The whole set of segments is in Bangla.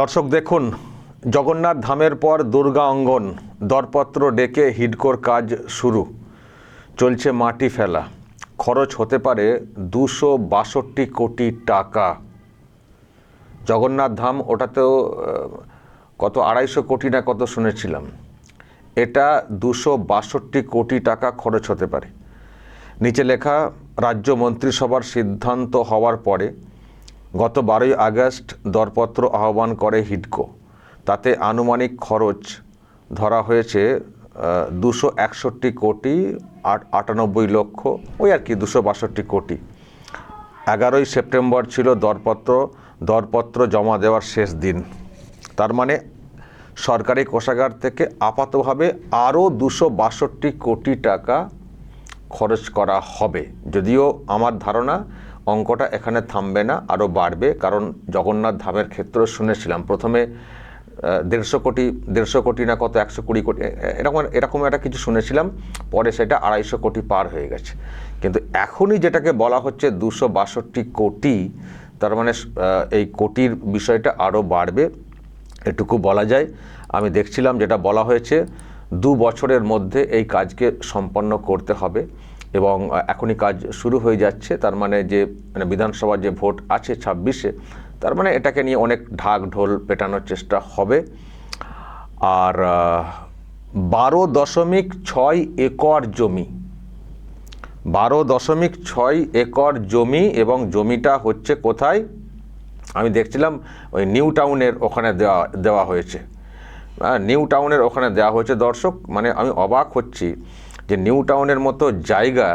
দর্শক দেখুন, জগন্নাথ ধামের পর দুর্গা অঙ্গন, দরপত্র ডেকে হিডকোর কাজ শুরু। চলছে মাটি ফেলা। খরচ হতে পারে দুশো বাষট্টি কোটি টাকা। জগন্নাথ ধাম ওটাতেও কত আড়াইশো কোটি না কত শুনেছিলাম। এটা দুশো বাষট্টি কোটি টাকা খরচ হতে পারে। নিচে লেখা, রাজ্য মন্ত্রিসভার সিদ্ধান্ত হওয়ার পরে গত বারোই আগস্ট দরপত্র আহ্বান করে হিডকো তাতে আনুমানিক খরচ ধরা হয়েছে দুশো একষট্টি কোটি আট, আটানব্বই লক্ষ, ওই আর কি, দুশো বাষট্টি কোটি। এগারোই সেপ্টেম্বর ছিল দরপত্র দরপত্র জমা দেওয়ার শেষ দিন। তার মানে সরকারি কোষাগার থেকে আপাতভাবে আরও দুশো বাষট্টি কোটি টাকা খরচ করা হবে। যদিও আমার ধারণা অঙ্কটা এখানে থামবে না, আরও বাড়বে, কারণ জগন্নাথ ধামের ক্ষেত্রে শুনেছিলাম। প্রথমে দেড়শো কোটি দেড়শো কোটি না কত, একশো কুড়ি কোটি এরকম এরকম একটা কিছু শুনেছিলাম, পরে সেটা আড়াইশো কোটি পার হয়ে গেছে। কিন্তু এখনই যেটাকে বলা হচ্ছে দুশো বাষট্টি কোটি, তার মানে এই কোটির বিষয়টা আরও বাড়বে, এটুকু বলা যায়। আমি দেখছিলাম যেটা বলা হয়েছে, দু বছরের মধ্যে এই কাজকে সম্পন্ন করতে হবে। এবং এখনই কাজ শুরু হয়ে যাচ্ছে। তার মানে যে মানে বিধানসভার যে ভোট আছে ছাব্বিশে তার মানে এটাকে নিয়ে অনেক ঢাক ঢোল পেটানোর চেষ্টা হবে। আর বারো দশমিক ছয় একর জমি বারো দশমিক ছয় একর জমি এবং জমিটা হচ্ছে কোথায়? আমি দেখছিলাম ওই নিউ টাউনের ওখানে দেওয়া দেওয়া হয়েছে। হ্যাঁ, নিউ টাউনের ওখানে দেওয়া হয়েছে। দর্শক মানে আমি অবাক হচ্ছি। যে নিউ টাউনের মতো জায়গা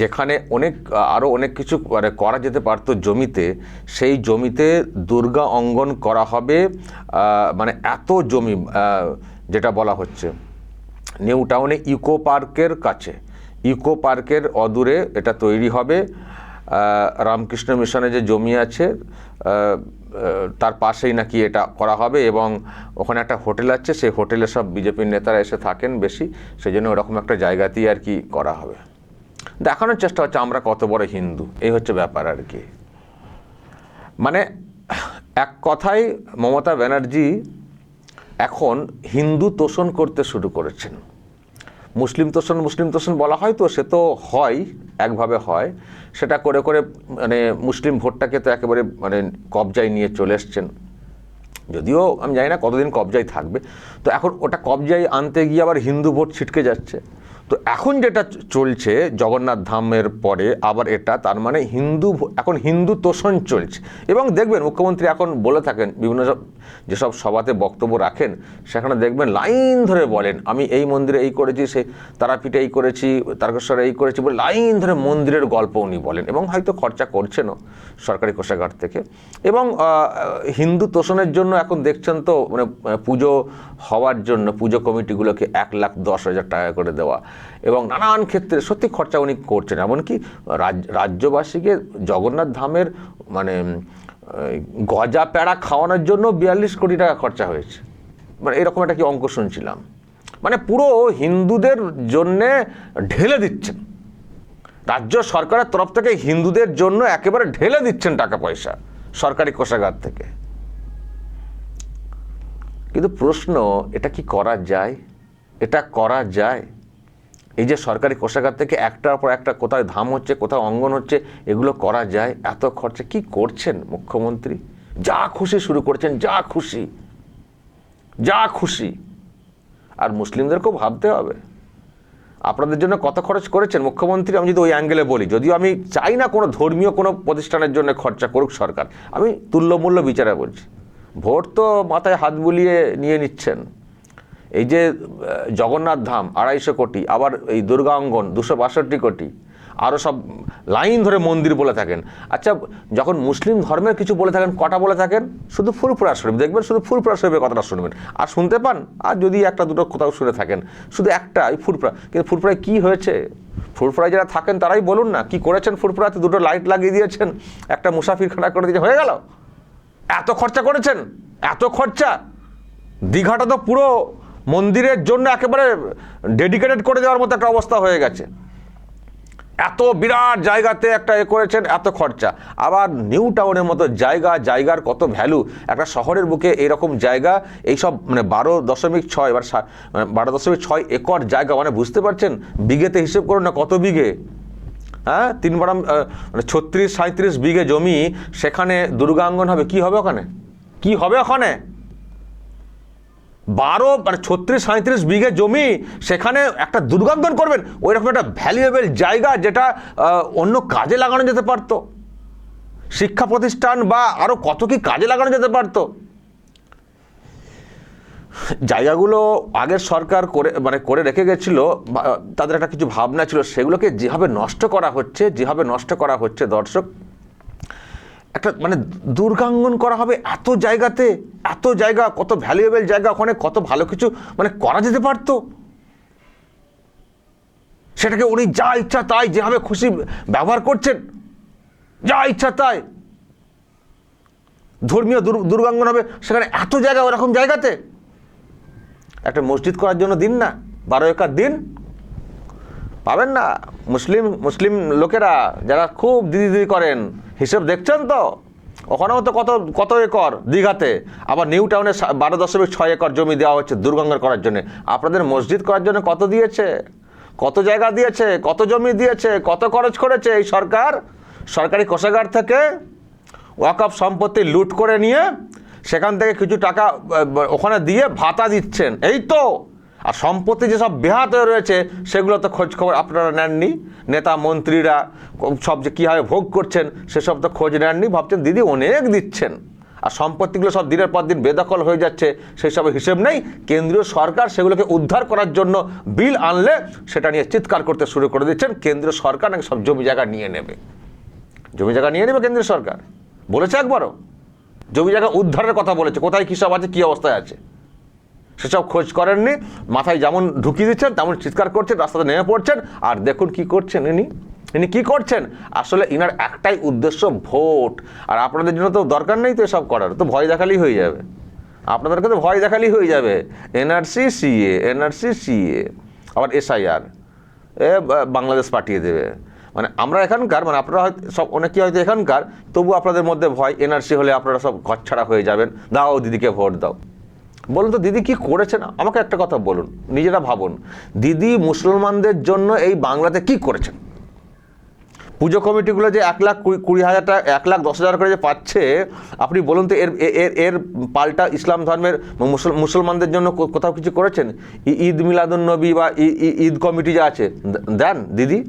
যেখানে অনেক আরও অনেক কিছু মানে করা যেতে পারতো জমিতে, সেই জমিতে দুর্গা অঙ্গন করা হবে মানে এত জমি যেটা বলা হচ্ছে। নিউ টাউনে ইকো পার্কের কাছে, ইকো পার্কের অদূরে এটা তৈরি হবে। রামকৃষ্ণ মিশনে যে জমি আছে তার পাশেই নাকি এটা করা হবে এবং ওখানে একটা হোটেল আছে, সেই হোটেলে সব বিজেপির নেতারা এসে থাকেন বেশি সেই জন্য ওরকম একটা জায়গাতেই আর কি করা হবে। দেখানোর চেষ্টা হচ্ছে আমরা কত বড় হিন্দু, এই হচ্ছে ব্যাপার আর কি। মানে এক কথায় মমতা ব্যানার্জি এখন হিন্দু তোষণ করতে শুরু করেছেন। মুসলিম তোষণ মুসলিম তোষণ বলা হয় তো, সে তো হয়, একভাবে হয়। সেটা করে করে মানে মুসলিম ভোটটাকে তো একেবারে মানে কবজায় নিয়ে চলে এসছেন। যদিও আমি জানি না কতদিন কবজায় থাকবে। তো এখন ওটা কবজায় আনতে গিয়ে আবার হিন্দু ভোট ছিটকে যাচ্ছে। তো এখন যেটা চলছে, জগন্নাথ ধামের পরে আবার এটা, তার মানে হিন্দু এখন হিন্দু তোষণ চলছে। এবং দেখবেন মুখ্যমন্ত্রী এখন বলে থাকেন, বিভিন্ন যেসব সভাতে বক্তব্য রাখেন, সেখানে দেখবেন লাইন ধরে বলেন, আমি এই মন্দিরে এই করেছি, সে তারাপীঠে এই করেছি, তারকেশ্বরে এই করেছি বলে লাইন ধরে মন্দিরের গল্প উনি বলেন এবং হয়তো খরচা করছেনও সরকারি কোষাগার থেকে। এবং হিন্দু তোষণের জন্য এখন দেখছেন তো মানে পুজো হওয়ার জন্য পুজো কমিটিগুলোকে এক লাখ দশ হাজার টাকা করে দেওয়া এবং নানান ক্ষেত্রে সত্যি খরচা উনি করছেন। এমনকি রাজ, রাজ্যবাসীকে জগন্নাথ ধামের মানে গজা প্যাড়া খাওয়ানোর জন্য বিয়াল্লিশ কোটি টাকা খরচা হয়েছে। মানে এরকম একটা কি অঙ্ক শুনছিলাম। মানে পুরো হিন্দুদের জন্যে ঢেলে দিচ্ছেন। রাজ্য সরকারের তরফ থেকে হিন্দুদের জন্য একেবারে ঢেলে দিচ্ছেন টাকা পয়সা সরকারি কোষাগার থেকে। কিন্তু প্রশ্ন, এটা কি করা যায়? এটা করা যায়? এই যে সরকারি কোষাগার থেকে একটার পর একটা কোথায় ধাম হচ্ছে কোথাও অঙ্গন হচ্ছে, এগুলো করা যায়, এত খরচা, কি করছেন মুখ্যমন্ত্রী? যা খুশি শুরু করছেন, যা খুশি যা খুশি। আর মুসলিমদেরকেও ভাবতে হবে। আপনাদের জন্য কত খরচ করেছেন মুখ্যমন্ত্রী? আমি যদি ওই অ্যাঙ্গেলে বলি, যদিও আমি চাই না কোনো ধর্মীয় কোনো প্রতিষ্ঠানের জন্য খরচা করুক সরকার, আমি তুল্যমূল্য বিচারে বলছি। ভোট তো মাথায় হাত বুলিয়ে নিয়ে নিচ্ছেন। এই যে জগন্নাথ ধাম আড়াইশো কোটি, আবার এই দুর্গা অঙ্গন দুশো বাষট্টি কোটি আরও সব লাইন ধরে মন্দির বলে থাকেন। আচ্ছা যখন মুসলিম ধর্মের কিছু বলে থাকেন, কটা বলে থাকেন? শুধু ফুরফুরা শরীফ। দেখবেন শুধু ফুরফুরা শরীফের কথাটা শুনবেন। আর শুনতে পান? আর যদি একটা দুটো কোথাও শুনে থাকেন, শুধু একটা, এই ফুরফুরা। কিন্তু ফুরফুরায় কী হয়েছে? ফুরফুরায় যারা থাকেন, তারাই বলুন না, কি করেছেন ফুরফুরাতে? দুটো লাইট লাগিয়ে দিয়েছেন, একটা মুসাফিরখানা করে দিয়েছে হয়ে গেল? এত খরচা করেছেন? এত খরচা? দীঘাটা তো পুরো মন্দিরের জন্য একেবারে ডেডিকেটেড করে দেওয়ার মতো একটা অবস্থা হয়ে গেছে। এত বিরাট জায়গাতে একটা এ করেছেন, এত খরচা। আবার নিউ টাউনের মতো জায়গা, জায়গার কত ভ্যালু একটা শহরের বুকে এরকম জায়গা, এইসব মানে বারো দশমিক ছয় এবার মানে বারো দশমিক ছয় একর জায়গা মানে বুঝতে পারছেন? বিঘেতে হিসেব করুন না, কত বিঘে? হ্যাঁ? তিন বারাম মানে ছত্রিশ সাঁত্রিশ বিঘে জমি, সেখানে দুর্গাঙ্গন হবে। কি হবে ওখানে? কি হবে ওখানে? বারো মানে ছত্রিশ সাঁত্রিশ বিঘে জমি সেখানে একটা দুর্গাঙ্গন করবেন। ওই রকম একটা ভ্যালুয়েবল জায়গা যেটা অন্য কাজে লাগানো যেতে পারতো। শিক্ষা প্রতিষ্ঠান বা আরও কত কি কাজে লাগানো যেতে পারতো। জায়গাগুলো আগের সরকার করে মানে করে রেখে গেছিল তাদের একটা কিছু ভাবনা ছিল, সেগুলোকে যেভাবে নষ্ট করা হচ্ছে, যেভাবে নষ্ট করা হচ্ছে দর্শক একটা মানে দুর্গাঙ্গন করা হবে এত জায়গাতে, এত জায়গা, কত ভ্যালুয়েবল জায়গা ওখানে, কত ভালো কিছু মানে করা যেতে পারতো? সেটাকে উনি যা ইচ্ছা তাই, যেভাবে খুশি ব্যবহার করছেন, যা ইচ্ছা তাই। ধর্মীয় দুর- দুর্গাঙ্গন হবে সেখানে এত জায়গা, ওরকম জায়গাতে। একটা মসজিদ করার জন্য দিন না, বারো একর দিন। পাবেন না? মুসলিম মুসলিম লোকেরা যারা খুব দিদি দিদি করেন হিসেব দেখছেন তো? ওখানেও তো কত কত একর দীঘাতে? আবার নিউ টাউনে বারো দশমিক ছয় একর জমি দেওয়া হচ্ছে দুর্গঙ্গা করার জন্য। আপনাদের মসজিদ করার জন্য কত দিয়েছে? কত জায়গা দিয়েছে? কত জমি দিয়েছে? কত খরচ করেছে এই সরকার? সরকারি কোষাগার থেকে ওয়াকফ সম্পত্তি লুট করে নিয়ে সেখান থেকে কিছু টাকা ওখানে দিয়ে ভাতা দিচ্ছেন। এই তো! আর সম্পত্তি যেসব বেহাত রয়েছে, সেগুলো তো খোঁজ খবর আপনারা নেননি। নেতা মন্ত্রীরা সব যে কীভাবে ভোগ করছেন, সেসব তো খোঁজ নেননি, ভাবছেন দিদি অনেক দিচ্ছেন। আর সম্পত্তিগুলো সব দিনের পর দিন বেদখল হয়ে যাচ্ছে, সেই সব হিসেব নেই। কেন্দ্রীয় সরকার সেগুলোকে উদ্ধার করার জন্য বিল আনলে সেটা নিয়ে চিৎকার করতে শুরু করে দিচ্ছেন। কেন্দ্রীয় সরকার নাকি সব জমি জায়গা নিয়ে নেবে? জমি জায়গা নিয়ে নেবে কেন্দ্রীয় সরকার? বলেছে একবারও। জমি জায়গা উদ্ধারের কথা বলেছে। কোথায় কী সব আছে, কী অবস্থায় আছে? সেসব খোঁজ করেননি। মাথায় যেমন ঢুকিয়ে দিচ্ছেন, তেমন চিৎকার করছেন, রাস্তাতে নেমে পড়ছেন। আর দেখুন কি করছেন ইনি। ইনি কি করছেন? আসলে ইনার একটাই উদ্দেশ্য ভোট। আর আপনাদের জন্য তো দরকার নেই তো এসব করার, তো ভয় দেখালেই হয়ে যাবে। আপনাদেরকে তো ভয় দেখালেই হয়ে যাবে। এনআরসি, সিএ এনআরসি, সিএ, আবার এসআইআর। এ বাংলাদেশ পাঠিয়ে দেবে। মানে আমরা এখানকার মানে আপনারা হয়তো, সব অনেকেই হয়তো এখানকার তবু আপনাদের মধ্যে ভয়, এনআরসি হলে আপনারা সব ঘরছাড়া হয়ে যাবেন। দাও দিদিকে ভোট দাও। বলুন তো, দিদি কি করেছেন? আমাকে একটা কথা বলুন, নিজেরা ভাবুন। দিদি মুসলমানদের জন্য এই বাংলাতে কি করেছেন? পুজো কমিটিগুলো যে এক লাখ কুড়ি- কুড়ি হাজার টাকা, এক লাখ দশ হাজার করে যে পাচ্ছে, আপনি বলুন তো, এর এর এর পাল্টা ইসলাম ধর্মের মুসল- মুসলমানদের জন্য কোথাও কিছু করেছেন? ঈদ মিলাদুন নবী বা ঈদ কমিটি যা আছে দেন দিদি,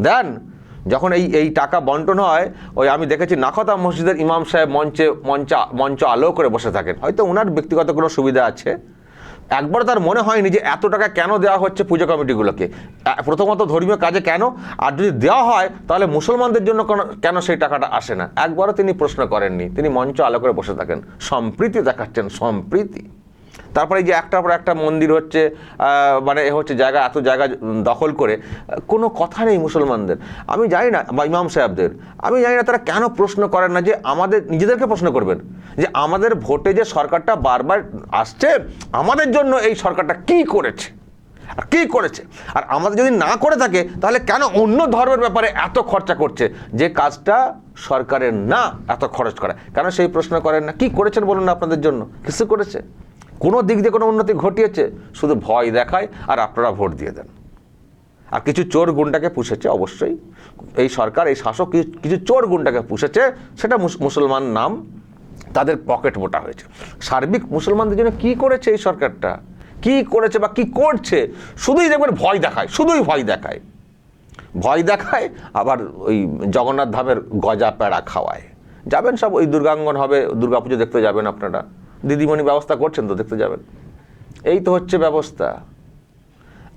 দেন। যখন এই এই টাকা বন্টন হয়, ওই আমি দেখেছি নাখতা মসজিদের ইমাম সাহেব মঞ্চে, মঞ্চ মঞ্চ আলো করে বসে থাকেন। হয়তো ওনার ব্যক্তিগত কোনো সুবিধা আছে। একবার তার মনে হয়নি যে এত টাকা কেন দেওয়া হচ্ছে পুজো কমিটিগুলোকে। প্রথমত ধর্মীয় কাজে কেন? আর যদি দেওয়া হয়, তাহলে মুসলমানদের জন্য কোনো- কেন সেই টাকাটা আসে না? একবারও তিনি প্রশ্ন করেননি। তিনি মঞ্চ আলো করে বসে থাকেন। সম্প্রীতি দেখাচ্ছেন, সম্প্রীতি। তারপরে যে একটার পর একটা মন্দির হচ্ছে মানে হচ্ছে জায়গা, এত জায়গা দখল করে, কোনো কথা নেই মুসলমানদের। আমি জানি না, বা ইমাম সাহেবদের, আমি জানি না তারা কেন প্রশ্ন করেন না যে আমাদের, নিজেদেরকে প্রশ্ন করবেন, যে আমাদের ভোটে যে সরকারটা বারবার আসছে, আমাদের জন্য এই সরকারটা কি করেছে? আর কী করেছে? আর আমাদের যদি না করে থাকে, তাহলে কেন অন্য ধর্মের ব্যাপারে এত খরচা করছে? যে কাজটা সরকারের না, এত খরচ করা। কেন সেই প্রশ্ন করেন না? কি করেছেন বলুন না আপনাদের জন্য? কিছু করেছে? কোনো দিক দিয়ে কোনো উন্নতি ঘটিয়েছে, শুধু ভয় দেখায় আর আপনারা ভোট দিয়ে দেন। আর কিছু চোর গুণটাকে পুষেছে অবশ্যই। এই সরকার, এই শাসক কিছু- চোর গুণটাকে পুষেছে, সেটা মুস- মুসলমান নাম, তাদের পকেট মোটা হয়েছে। সার্বিক মুসলমানদের জন্য কি করেছে এই সরকারটা? কি করেছে বা কি করছে? শুধুই দেখবেন ভয় দেখায়, শুধুই ভয় দেখায়। ভয় দেখায়, আবার ওই জগন্নাথ ধামের গজা প্যাড়া খাওয়ায়। যাবেন সব, ওই দুর্গাঙ্গন হবে, দুর্গাপুজো দেখতে যাবেন আপনারা। দিদিমণি ব্যবস্থা করছেন তো, দেখতে যাবেন। এই তো হচ্ছে ব্যবস্থা।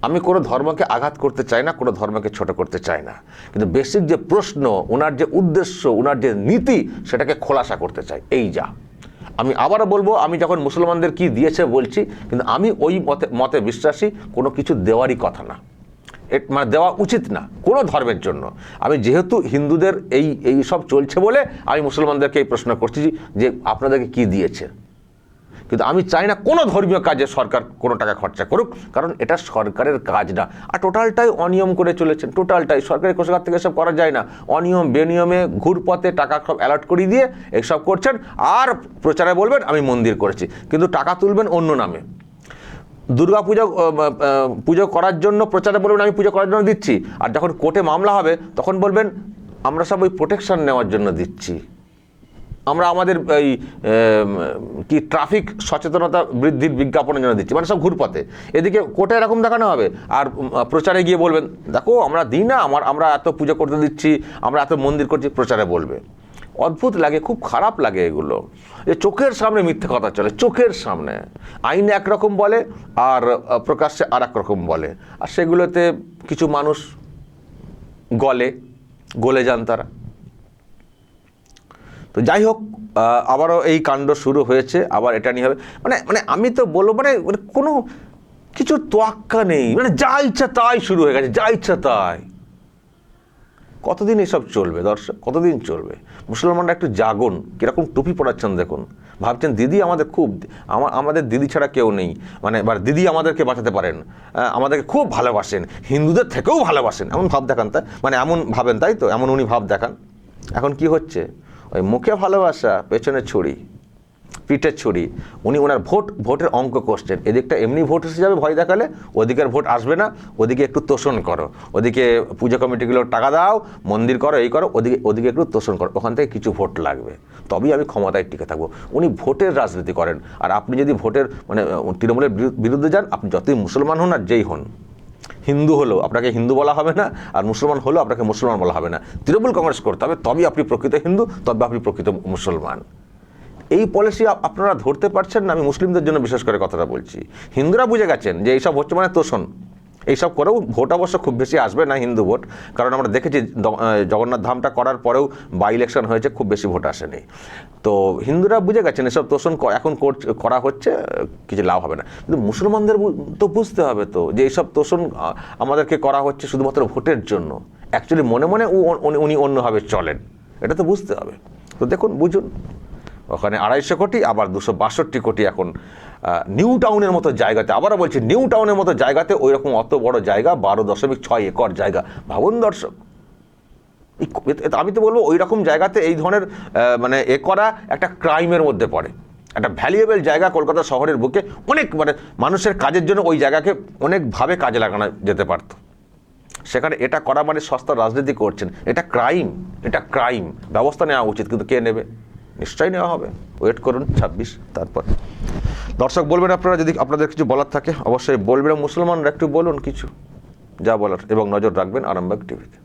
আমি কোনো ধর্মকে আঘাত করতে চাই না, কোনো ধর্মকে ছোট করতে চাই না। কিন্তু বেসিক যে প্রশ্ন, ওনার যে উদ্দেশ্য, ওনার যে নীতি, সেটাকে খোলাসা করতে চাই। এই যা। আমি আবারও বলব, আমি যখন মুসলমানদের কি দিয়েছে বলছি, কিন্তু আমি ওই মতে মতে বিশ্বাসী, কোনো কিছু দেওয়ারই কথা না। মানে দেওয়া উচিত না, কোনো ধর্মের জন্য। আমি যেহেতু হিন্দুদের এই এই সব চলছে বলে আমি মুসলমানদেরকে এই প্রশ্ন করছি যে, আপনাদেরকে কি দিয়েছে? কিন্তু আমি চাই না কোনো ধর্মীয় কাজে সরকার কোনো টাকা খরচা করুক, কারণ এটা সরকারের কাজ না। আর টোটালটাই অনিয়ম করে চলেছেন, টোটালটাই। সরকারি কোষাগার থেকে এসব করা যায় না। অনিয়ম, বেনিয়মে ঘুরপথে টাকা সব অ্যালার্ট করিয়ে দিয়ে এইসব করছেন। আর প্রচারে বলবেন, আমি মন্দির করেছি। কিন্তু টাকা তুলবেন অন্য নামে। দুর্গা পুজো পুজো করার জন্য প্রচারে বলবেন, আমি পুজো করার জন্য দিচ্ছি। আর যখন কোর্টে মামলা হবে, তখন বলবেন, আমরা সব ওই প্রোটেকশন নেওয়ার জন্য দিচ্ছি। আমরা আমাদের, এই কি ট্রাফিক সচেতনতা বৃদ্ধির বিজ্ঞাপনের জন্য দিচ্ছি মানে সব ঘুরপথে। এদিকে কোর্টে এরকম দেখানো হবে, আর প্রচারে গিয়ে বলবেন, দেখো, আমরা দিই না, আমার, আমরা এত পুজো করতে দিচ্ছি, আমরা এত মন্দির করছি, প্রচারে বলবে। অদ্ভুত লাগে, খুব খারাপ লাগে এগুলো। যে চোখের সামনে মিথ্যে কথা চলে, চোখের সামনে। আইন একরকম বলে, আর প্রকাশ্যে আর রকম বলে। আর সেগুলোতে কিছু মানুষ গলে গলে যান তারা। তো যাই হোক আবারও এই কাণ্ড শুরু হয়েছে, আবার এটা নিয়ে হবে। মানে মানে আমি তো বলব মানে মানে কোনো কিছু তোয়াক্কা নেই। মানে যা ইচ্ছা তাই শুরু হয়ে গেছে, যা ইচ্ছা তাই। কতদিন এসব চলবে দর্শক? কতদিন চলবে? মুসলমানরা একটু জাগুন, কীরকম টুপি পরাচ্ছেন দেখুন। ভাবছেন, দিদি আমাদের খুব আমার আমাদের দিদি ছাড়া কেউ নেই। মানে এবার দিদি আমাদেরকে বাঁচাতে পারেন আমাদেরকে খুব ভালোবাসেন, হিন্দুদের থেকেও ভালোবাসেন। এমন ভাব দেখান তাই মানে এমন ভাবেন, তাই তো? এমন উনি ভাব দেখান। এখন কি হচ্ছে? ওই মুখে ভালোবাসা, পেছনে ছুরি, পিঠের ছুরি। উনি ওনার ভোট, ভোটের অঙ্ক করছেন। এদিকটা এমনি ভোট এসে যাবে, ভয় দেখালে ওদিকের ভোট আসবে না, ওদিকে একটু তোষণ করো। ওদিকে পুজো কমিটিগুলো টাকা দাও, মন্দির করো, এই করো, ওদিকে ওদিকে একটু তোষণ করো, ওখান থেকে কিছু ভোট লাগবে। তবেই আমি ক্ষমতায় টিকে থাকব। উনি ভোটের রাজনীতি করেন। আর আপনি যদি ভোটের মানে তৃণমূলের বিরু- বিরুদ্ধে যান, আপনি যতই মুসলমান হন আর যেই হন হিন্দু হলেও আপনাকে হিন্দু বলা হবে না আর মুসলমান হলেও আপনাকে মুসলমান বলা হবে না। তৃণমূল কংগ্রেস করতে হবে, তবেই আপনি প্রকৃত হিন্দু, তবে আপনি প্রকৃত মুসলমান। এই পলিসি আপনারা ধরতে পারছেন না, আমি মুসলিমদের জন্য বিশেষ করে কথাটা বলছি। হিন্দুরা বুঝে গেছেন যে এইসব হচ্ছে মানে তোষণ। এইসব করেও ভোট অবশ্য খুব বেশি আসবে না হিন্দু ভোট। কারণ আমরা দেখেছি জগন্নাথ ধামটা করার পরেও বাই ইলেকশন হয়েছে, খুব বেশি ভোট আসেনি। তো হিন্দুরা বুঝে গেছেন এসব তোষণ এখন করা হচ্ছে, কিছু লাভ হবে না। কিন্তু মুসলমানদের তো বুঝতে হবে তো যে এইসব তোষণ আমাদেরকে করা হচ্ছে শুধুমাত্র ভোটের জন্য। অ্যাকচুয়ালি মনে মনে উনি- অন্যভাবে চলেন। এটা তো বুঝতে হবে। তো দেখুন, বুঝুন। ওখানে আড়াইশো কোটি, আবার দুশো বাষট্টি কোটি এখন নিউ টাউনের মতো জায়গাতে, আবারও বলছি নিউ টাউনের মতো জায়গাতে ওই রকম অত বড় জায়গা, বারো দশমিক ছয় একর জায়গা। ভাবুন দর্শক আমি তো বলব ওই রকম জায়গাতে এই ধরনের মানে এ করা একটা ক্রাইমের মধ্যে পড়ে। একটা ভ্যালুয়েবল জায়গা কলকাতা শহরের বুকে অনেক মানে মানুষের কাজের জন্য ওই জায়গাকে অনেকভাবে কাজে লাগানো যেতে পারতো। সেখানে এটা করা মানে সস্তা রাজনীতি করছেন। এটা ক্রাইম এটা ক্রাইম ব্যবস্থা নেওয়া উচিত, কিন্তু কে নেবে? নিশ্চয়ই নেওয়া হবে। ওয়েট করুন ছাব্বিশ, তারপর। দর্শক, বলবেন আপনারা যদি আপনাদের কিছু বলার থাকে, অবশ্যই বলবেন মুসলমানরা একটু বলুন কিছু, যা বলার, এবং নজর রাখবেন আরামবাগ টিভিতে।